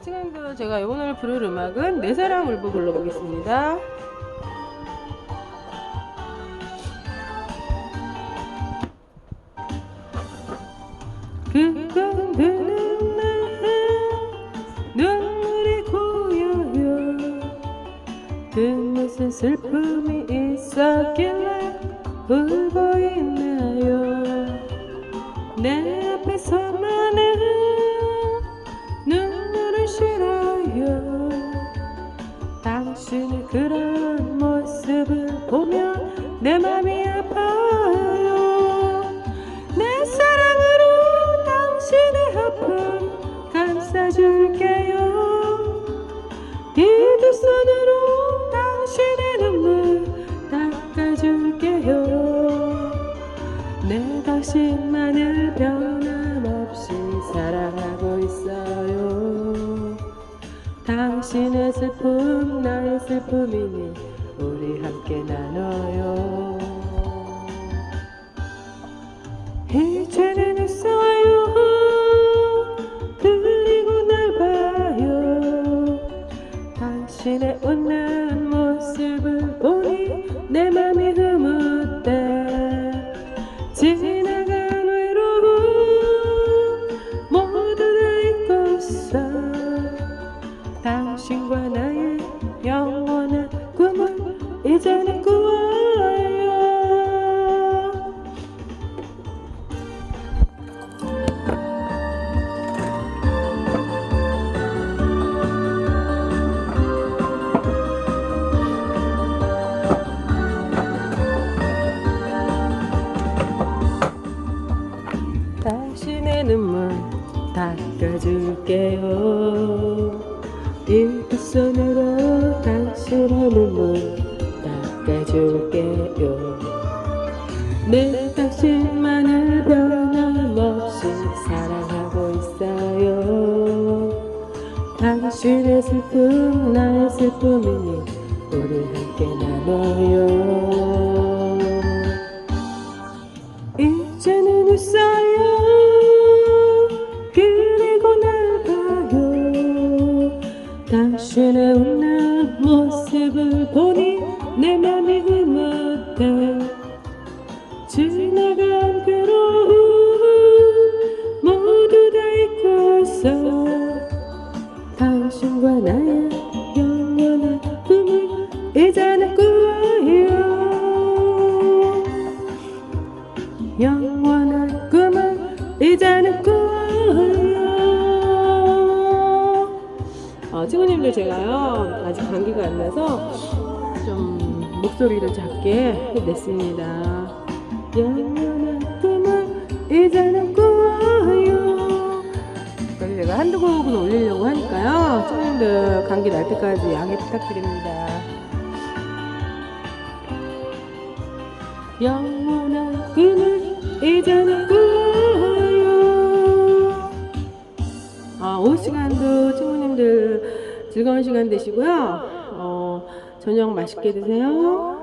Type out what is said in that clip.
친구들 제가 오늘 부를 음악은 내 사랑 울보 불러보겠습니다. 그건 드는 날 눈물이 고여요 그 무슨 슬픔이 있었길래 울고 있나요 내 앞에서 그런 모습을 보면 내 맘이 아파요. 내 사랑으로 당신의 아픔 감싸줄게요. 이 두 손으로 당신의 눈물 닦아줄게요. 내 당신만을 변함 당신의 슬픔 나의 슬픔이니 우리 함께 나눠요. 이제는 있어요. 그리고 날 봐요. 당신의 웃는 모습을 보니 내 맘이 흐뭇 이제는 꾸어요 당신의 눈물 닦아줄게요. 이두 손으로 당신의 눈물 닦아줄게요. 내 당신만을 변함없이 사랑하고 있어요. 당신의 슬픔 나의 슬픔이니 우리 함께 나눠요. 이제는 웃어요. 그리고 날 봐요. 당신의 웃는 모습을 보니 내 맘이 흐뭇해 지나간 괴로움 모두 다 잊고서 당신과 나의 영원한 꿈을 이제는 꾸어요. 영원한 꿈을 이제는 꾸어요. 어, 친구님들 제가요 아직 감기가 안 나서 좀 목소리를 작게 냈습니다 영원한 꿈을 이제는 꾸어요 그래서 제가 한두 곡은 올리려고 하니까요 친구님들 감기 날 때까지 양해 부탁드립니다 영원한 꿈을 이제는 꾸어요. 아, 오후 시간도 친구님들 즐거운 시간 되시고요. 어, 저녁 맛있게 드세요.